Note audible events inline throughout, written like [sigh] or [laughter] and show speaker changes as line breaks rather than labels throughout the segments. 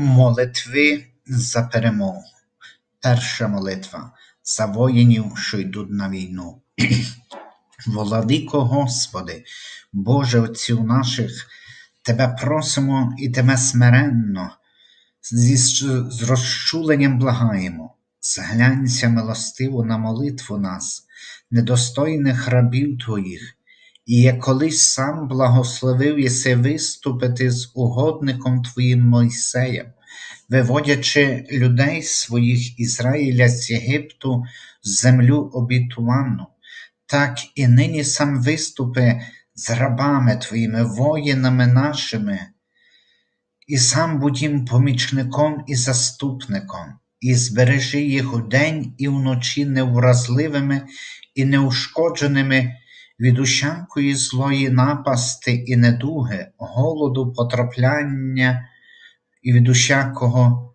Молитви за перемогу. Перша молитва за воїнів, що йдуть на війну. [clears throat] Владико Господи, Боже Отцю наших, Тебе просимо і Тебе смиренно, зі з розчуленням благаємо, зглянься милостиво на молитву нас, недостойних рабів Твоїх, і як колись сам благословив єси виступити з угодником Твоїм Мойсеєм, виводячи людей своїх Ізраїля з Єгипту в землю обітувану, так і нині сам виступи з рабами Твоїми, воїнами нашими, і сам будь їм помічником і заступником, і збережи їх удень і вночі невразливими і неушкодженими від усякої злої напасти і недуги, голоду, потрапляння і від усякого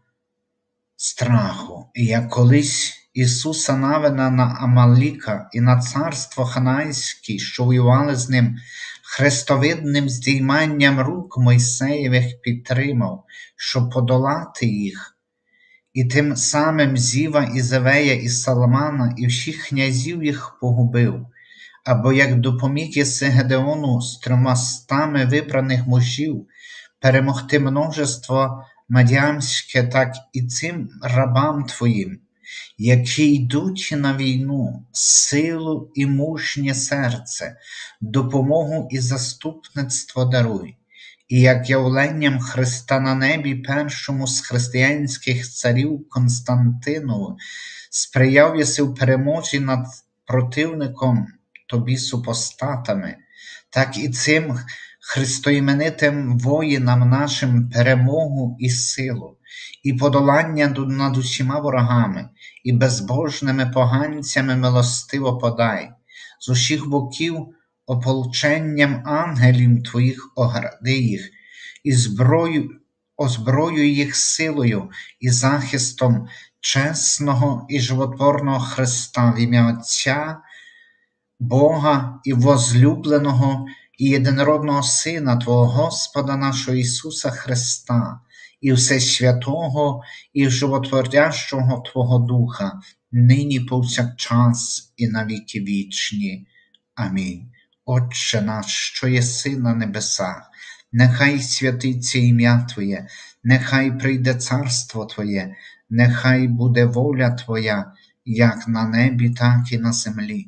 страху. І як колись Ісуса Навина на Амаліка і на царство Ханайське, що воювали з ним, хрестовидним здійманням рук Мойсеєвих підтримав, щоб подолати їх. І тим самим Зіва, Ізавея і Саламана, і всіх князів їх погубив, або як допоміг єси Гедеону з тримастами вибраних мужів перемогти множество мадіамське, так і цим рабам Твоїм, які йдуть на війну, силу і мужнє серце, допомогу і заступництво даруй, і як явленням Христа на небі, першому з християнських царів Константинову, сприяв єси в переможі над противником тобі супостатами, так і цим христоіменитим воїнам нашим перемогу і силу, і подолання над усіма ворогами, і безбожними поганцями милостиво подай, з усіх боків ополченням ангелів Твоїх огради їх, і зброю, озброюй їх силою і захистом чесного і животворного Христа в ім'я Отця, Бога і возлюбленого і єдинородного Сина Твого Господа нашого Ісуса Христа, і Всесвятого, і животворящого Твого Духа, нині повсякчас, і на віки вічні. Амінь. Отче наш, що єси на небесах, нехай святиться ім'я Твоє, нехай прийде царство Твоє, нехай буде воля Твоя, як на небі, так і на землі.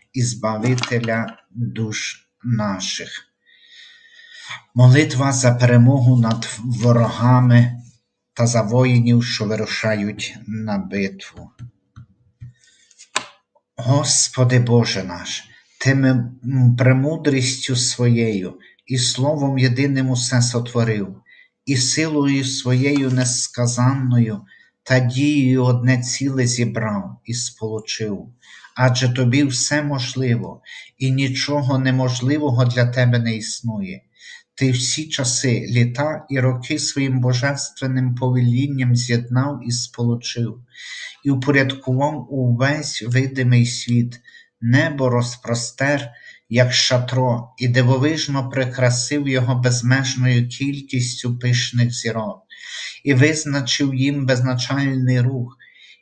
і Збавителя душ наших. Молитва за перемогу над ворогами та за воїнів, що вирушають на битву. Господи Боже наш, Ти премудрістю своєю і Словом єдиним усе сотворив, і силою своєю несказанною та дією одне ціле зібрав і сполучив адже тобі все можливо, і нічого неможливого для тебе не існує. Ти всі часи, літа і роки своїм божественним повелінням з'єднав і сполучив, і упорядкував увесь видимий світ, небо розпростер, як шатро, і дивовижно прикрасив його безмежною кількістю пишних зірок, і визначив їм безначальний рух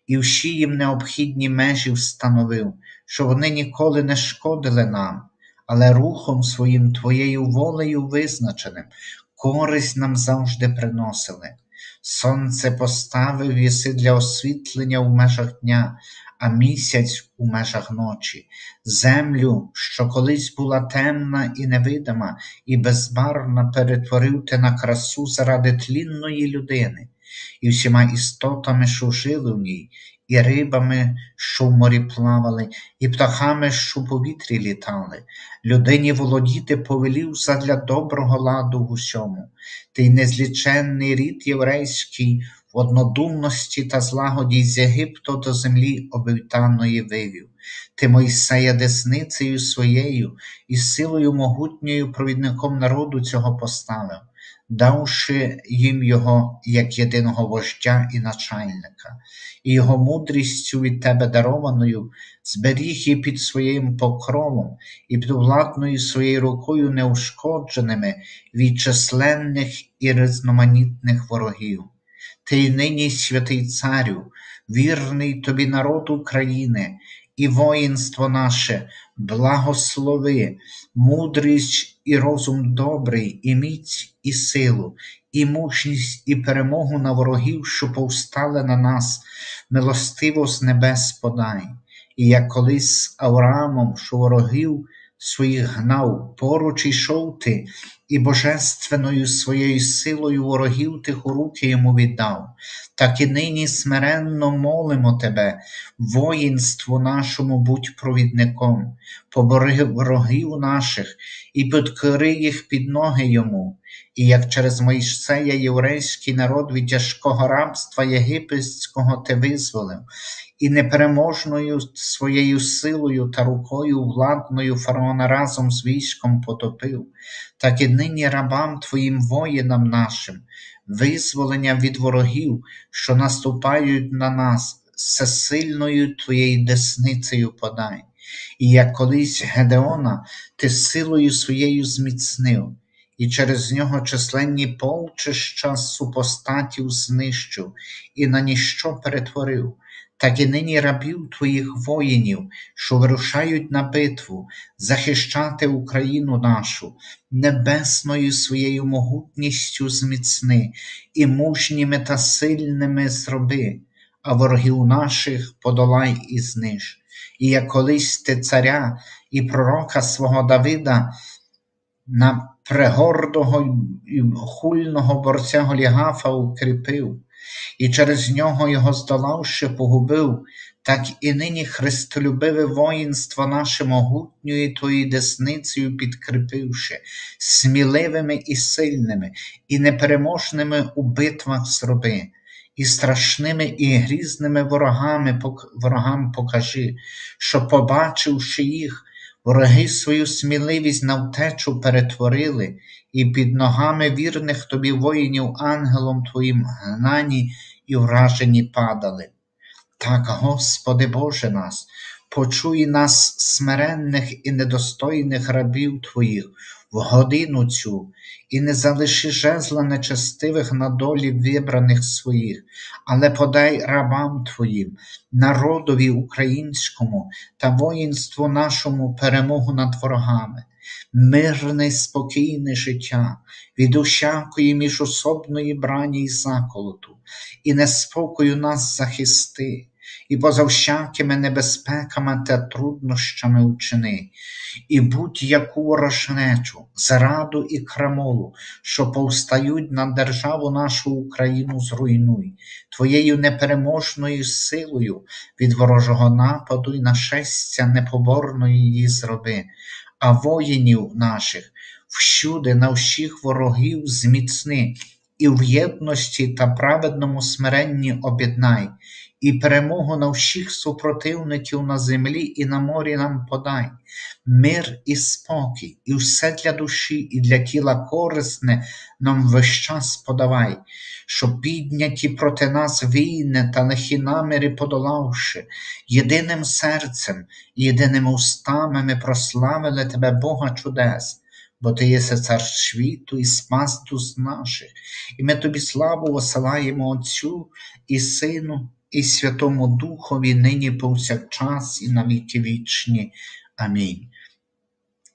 і всі їм необхідні межі встановив, що вони ніколи не шкодили нам, але рухом своїм Твоєю волею визначеним, користь нам завжди приносили. Сонце поставив єси для освітлення в межах дня, а місяць у межах ночі, землю, що колись була темна і невидима, і безбарвна, перетворив ти на красу заради тлінної людини і всіма істотами, що жили в ній, і рибами, що в морі плавали, і птахами, що в повітрі літали. Людині володіти повелів задля доброго ладу в усьому. Ти незліченний рід єврейський в однодумності та злагоді з Єгипту до землі обітаної вивів. Ти Мойсея десницею своєю і силою могутньою провідником народу цього поставив, давши їм його як єдиного вождя і начальника, і його мудрістю від тебе дарованою зберіг її під своїм покровом і під владною своєю рукою неушкодженими від численних і різноманітних ворогів. Ти й нині, святий царю, вірний тобі народ України і воїнство наше, благослови, мудрість і розум добрий, і міць, і силу, і мужність, і перемогу на ворогів, що повстали на нас, милостиво з небес подай. І як колись з Авраамом, що ворогів своїх гнав, поруч ішов ти, і божественною своєю силою ворогів тих у руки йому віддав, так і нині смиренно молимо тебе, воїнству нашому будь провідником, побори ворогів наших і підкори їх під ноги йому. І як через Мойсея єврейський народ від тяжкого рабства єгипетського ти визволив, і непереможною своєю силою та рукою владною фараона разом з військом потопив, так і нині рабам твоїм воїнам нашим, визволення від ворогів, що наступають на нас, всесильною твоєю десницею подай. І як колись Гедеона ти силою своєю зміцнив, і через нього численні полчища супостатів знищив і на ніщо перетворив, так і нині рабів твоїх воїнів, що вирушають на битву, захищати Україну нашу, небесною своєю могутністю зміцни, і мужніми та сильними зроби, а ворогів наших подолай і зниж. І як колись ти царя і пророка свого Давида на пригордого і хульного борця Голігафа укріпив, і через нього його здолавши, погубив, так і нині христолюбиве воїнство наше могутньою твоєю десницею підкріпивши, сміливими і сильними, і непереможними у битвах зроби. І страшними і грізними ворогами ворогам покажи, що, побачивши їх, Вороги свою сміливість на втечу перетворили, і під ногами вірних тобі воїнів ангелом Твоїм гнані і вражені падали. Так, Господи Боже нас, почуй нас, смиренних і недостойних рабів Твоїх, в годину цю, і не залиши жезла нечестивих на долі вибраних своїх, але подай рабам Твоїм, народові українському та воїнству нашому перемогу над ворогами, мирне, спокійне життя від усякої міжособної брані й заколоту, і неспокою нас захисти і поза всякими небезпеками та труднощами учини, і будь-яку ворожнечу, зраду і крамолу, що повстають на державу нашу Україну, зруйнуй, Твоєю непереможною силою від ворожого нападу і нашестя непоборної її зроби, а воїнів наших всюди на всіх ворогів зміцни. І в єдності та праведному смиренні об'єднай, і перемогу на всіх супротивників на землі і на морі нам подай, мир і спокій, і все для душі, і для тіла корисне нам весь час подавай, щоб підняті проти нас війни та лихі наміри подолавши, єдиним серцем, єдиними устами ми прославили Тебе, Бога чудес. Бо ти єси цар світу і спас душ наших, і ми тобі славу осилаємо Отцю і Сину, і Святому Духові, нині повсякчас, і на вічні. Амінь.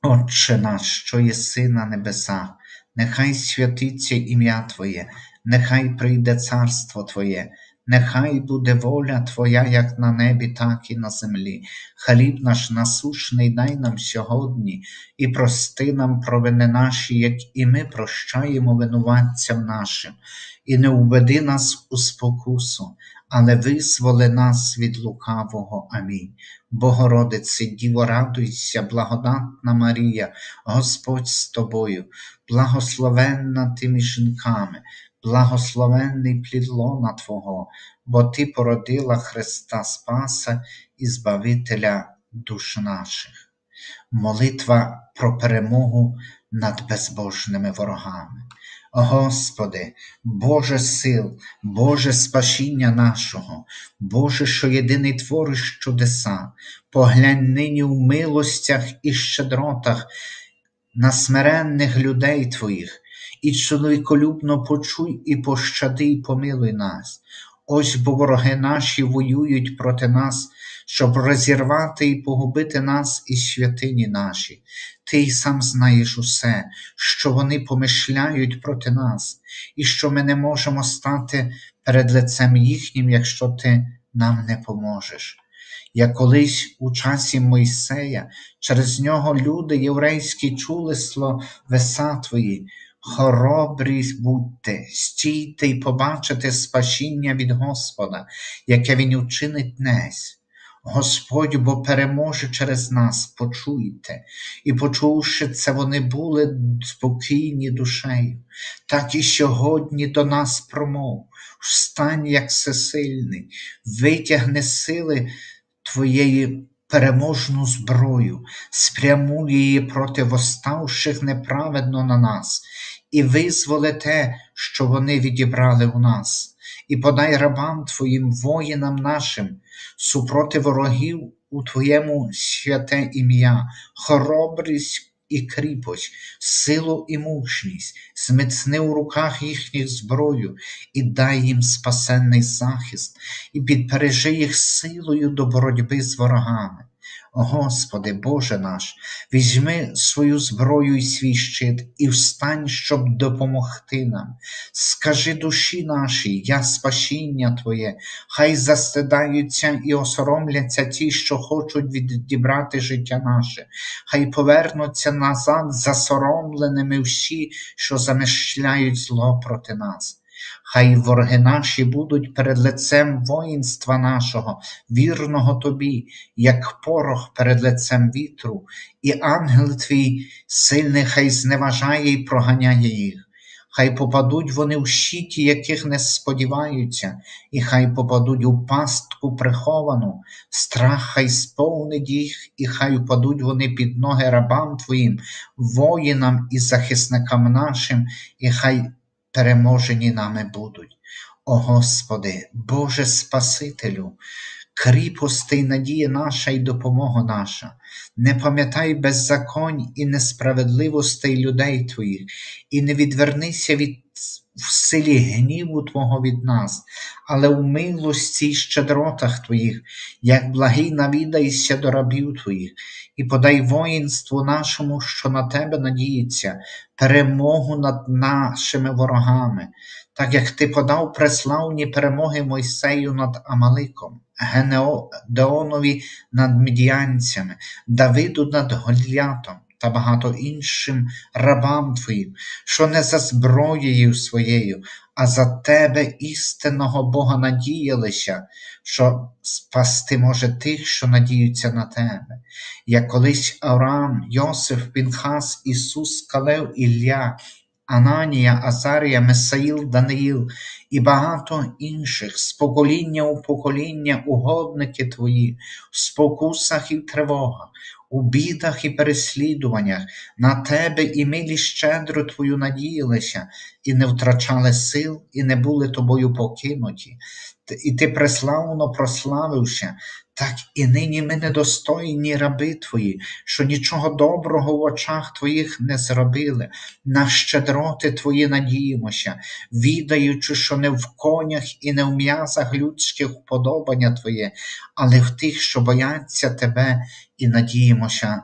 Отче наш, що єси на небесах, нехай святиться ім'я Твоє, нехай прийде царство Твоє, нехай буде воля Твоя, як на небі, так і на землі. Хліб наш насушний дай нам сьогодні, і прости нам провини наші, як і ми прощаємо винуватцям нашим, і не уведи нас у спокусу але визволи нас від лукавого. Амінь. Богородице, Діво, радуйся, благодатна Марія, Господь з тобою, благословенна ти між жінками, благословенний плід лона Твого, бо Ти породила Христа Спаса і Збавителя душ наших. Молитва про перемогу над безбожними ворогами. Господи, Боже сил, Боже спасіння нашого, Боже, що єдиний твориш чудеса, поглянь нині в милостях і щедротах на смиренних людей Твоїх, і чоловіколюбно почуй і пощади, і помилуй нас. Ось бо вороги наші воюють проти нас, щоб розірвати і погубити нас і святині наші. Ти й сам знаєш усе, що вони помишляють проти нас, і що ми не можемо стати перед лицем їхнім, якщо ти нам не поможеш. Як колись у часі Мойсея, через нього люди єврейські чули словеса твої, хоробрі будьте, стійте й побачите спасіння від Господа, яке Він учинить днесь. Господь бо переможе через нас, почуйте, і почувши це, вони були спокійні душею, так і сьогодні до нас промов, встань, як всесильний, витягни сили Твоєї переможну зброю, спрямуй її проти восставших неправедно на нас, і визволи те, що вони відібрали у нас, і подай рабам Твоїм воїнам нашим, супроти ворогів у Твоєму святе ім'я, хоробрість і кріпость, силу і мужність, зміцни у руках їхніх зброю і дай їм спасенний захист, і підпережи їх силою до боротьби з ворогами. Господи, Боже наш, візьми свою зброю і свій щит, і встань, щоб допомогти нам. Скажи душі нашій, я спасіння Твоє, хай застидаються і осоромляться ті, що хочуть відібрати життя наше, хай повернуться назад засоромленими всі, що замишляють зло проти нас. Хай вороги наші будуть перед лицем воїнства нашого, вірного тобі, як порох перед лицем вітру, і ангел твій сильний хай зневажає і проганяє їх. Хай попадуть вони в щиті, яких не сподіваються, і хай попадуть у пастку приховану, страх хай сповнить їх, і хай упадуть вони під ноги рабам Твоїм, воїнам і захисникам нашим, і хай переможені нами будуть. О Господи, Боже Спасителю, кріпости й надія наша і допомога наша, не пам'ятай беззаконь і несправедливостей людей Твоїх, і не відвернися від в силі гніву Твого від нас, але у милості й щедротах Твоїх, як благий навідайся до рабів Твоїх, і подай воїнству нашому, що на Тебе надіється, перемогу над нашими ворогами, так як Ти подав преславні перемоги Мойсею над Амаликом, Генеонові над медіанцями, Давиду над Голіатом та багато іншим рабам Твоїм, що не за зброєю своєю, а за Тебе, істинного Бога, надіялися, що спасти може тих, що надіються на Тебе. Як колись Авраам, Йосиф, Пінхас, Ісус, Калев, Ілля, Ананія, Азарія, Месаїл, Даниїл і багато інших з покоління у покоління угодники Твої, в спокусах і тривогах, у бідах і переслідуваннях, на Тебе і милі щедро Твою надіялися, і не втрачали сил, і не були тобою покинуті. І ти преславно прославився, так і нині ми недостойні раби Твої, що нічого доброго в очах Твоїх не зробили, на щедроти Твої надіємося, відаючи, що не в конях і не в м'язах людських вподобання Твоє, але в тих, що бояться Тебе і надіємося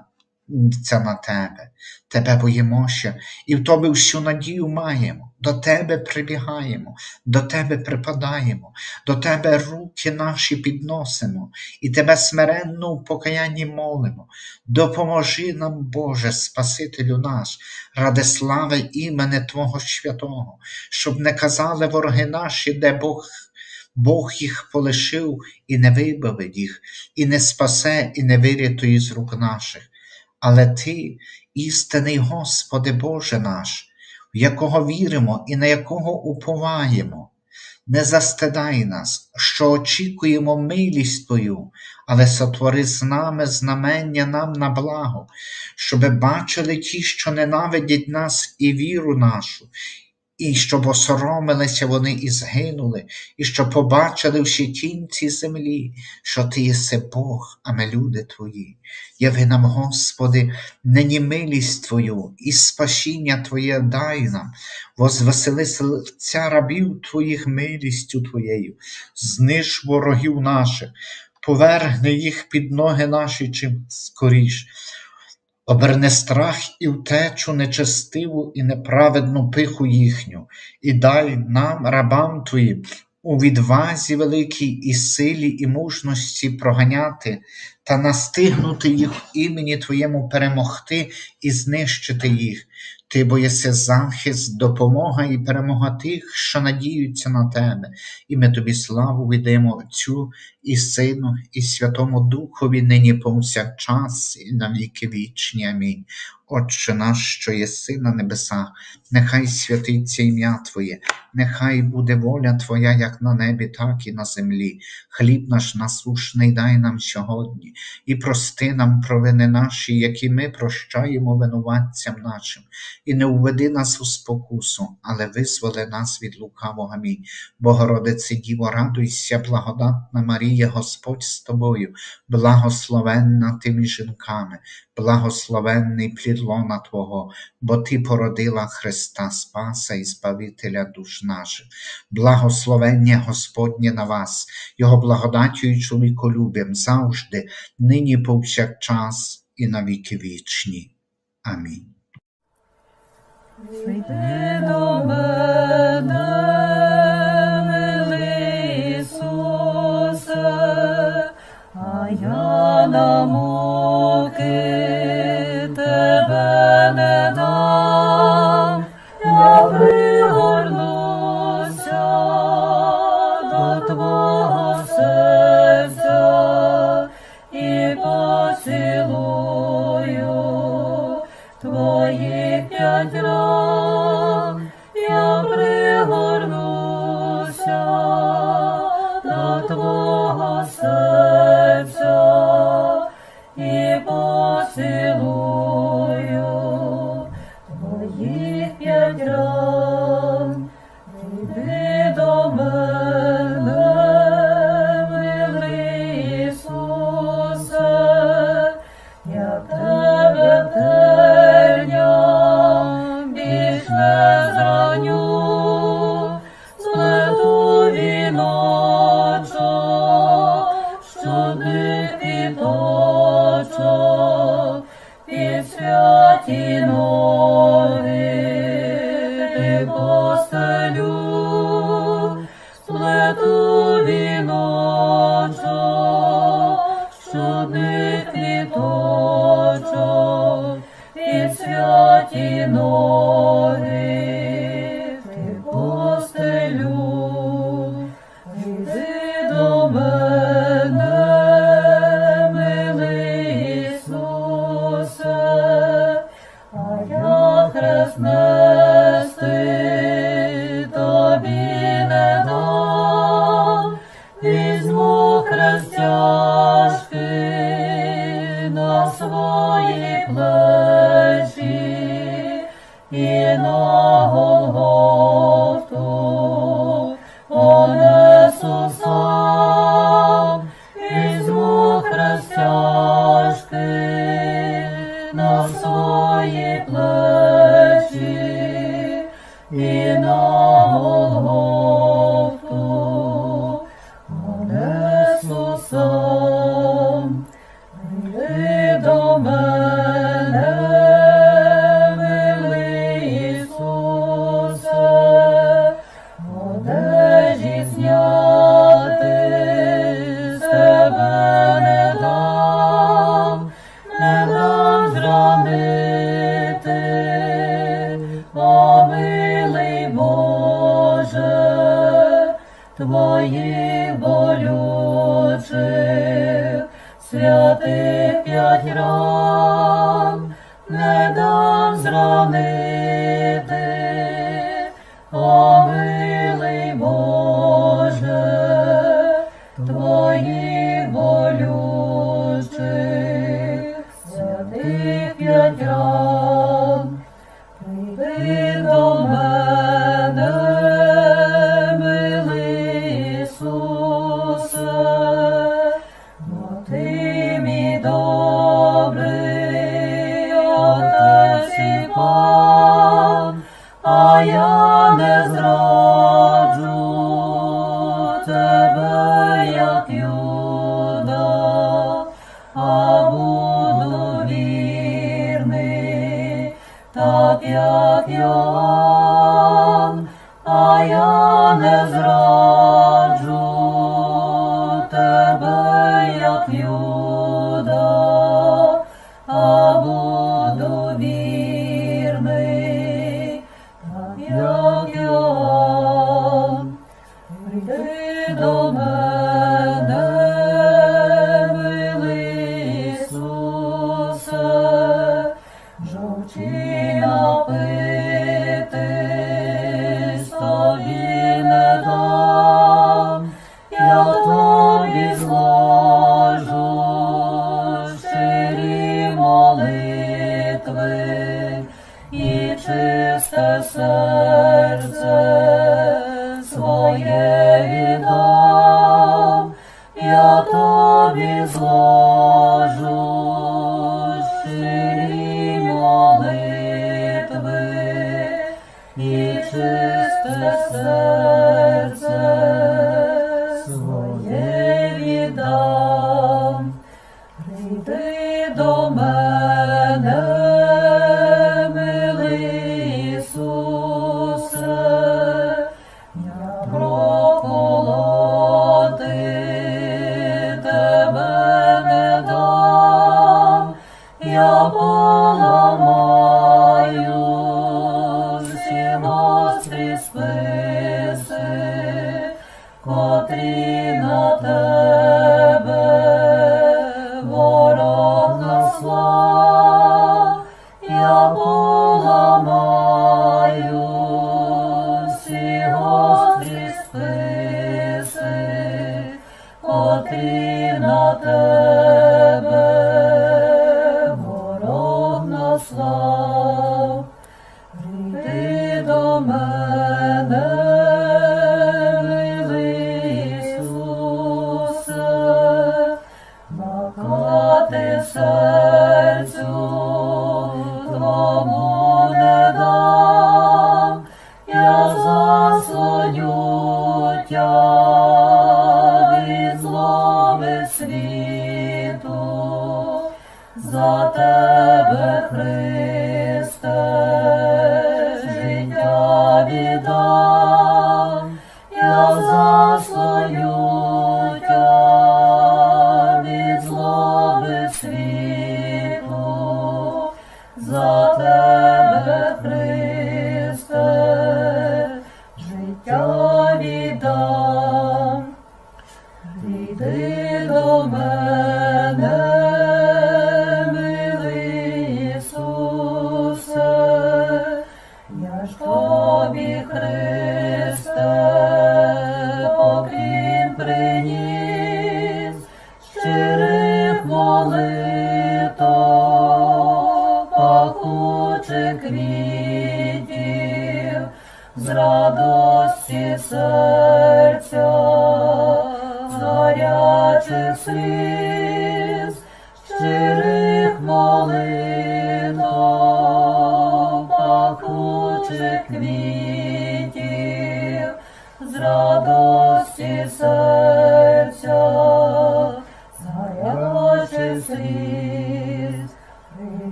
на Тебе. Тебе боїмося, і в Тобі всю надію маємо, до Тебе прибігаємо, до Тебе припадаємо, до Тебе руки наші підносимо, і Тебе смиренно в покаянні молимо. Допоможи нам, Боже, Спасителю наш, ради слави імени Твого святого, щоб не казали вороги наші, де Бог Бог їх полишив і не вибавить їх, і не спасе, і не вирятує з рук наших. Але Ти, істинний Господи Боже наш, в якого віримо і на якого уповаємо. Не застидай нас, що очікуємо милість Твою, але сотвори з нами знамення нам на благо, щоби бачили ті, що ненавидять нас і віру нашу, і щоб осоромилися вони і згинули, і щоб побачили всі тінці землі, що Ти єси Бог, а ми люди Твої. Яви нам, Господи, нині милість Твою і спасіння Твоє дай нам, возвесели серця рабів Твоїх милістю Твоєю, зниж ворогів наших, повергни їх під ноги наші чим скоріш. Оберне страх і втечу нечестиву і неправедну пиху їхню, і дай нам, рабам Твоїм, у відвазі великій і силі, і мужності проганяти та настигнути їх імені Твоєму перемогти і знищити їх. Ти боїси захист, допомога і перемога тих, що надіються на тебе, і ми тобі славу віддаємо Отцю і Сину, і Святому Духові нині повсякчас, і на віки вічні. Амінь. Отче наш, що єси на небесах, нехай святиться ім'я Твоє, нехай буде воля Твоя, як на небі, так і на землі. Хліб наш насушний дай нам сьогодні, і прости нам провини наші, які ми прощаємо винуватцям нашим, і не уведи нас у спокусу, але визволи нас від лукавого. Амінь. Богородице Діво, радуйся, благодатна Марія, Господь з тобою, благословенна ти між жінками, благословенний плід лона Твого, бо Ти породила Христа Спаса і Збавителя душ наших. Благословення Господнє на вас, Його благодаттю і чоловіколюбям завжди, нині повсякчас і на віки вічні. Амінь.
Я на муки seu Іди до мене, п'ять ран не дам зранити, О, милий Боже, твої болючих святих п'ять ран, прийди до мене. Domine.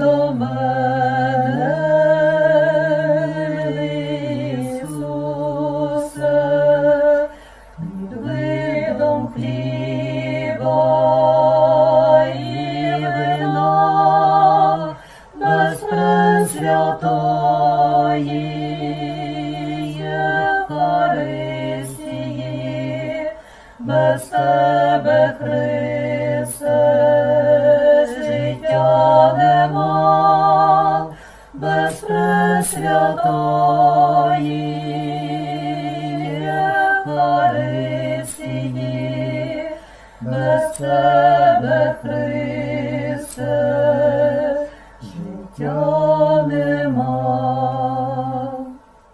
Прийди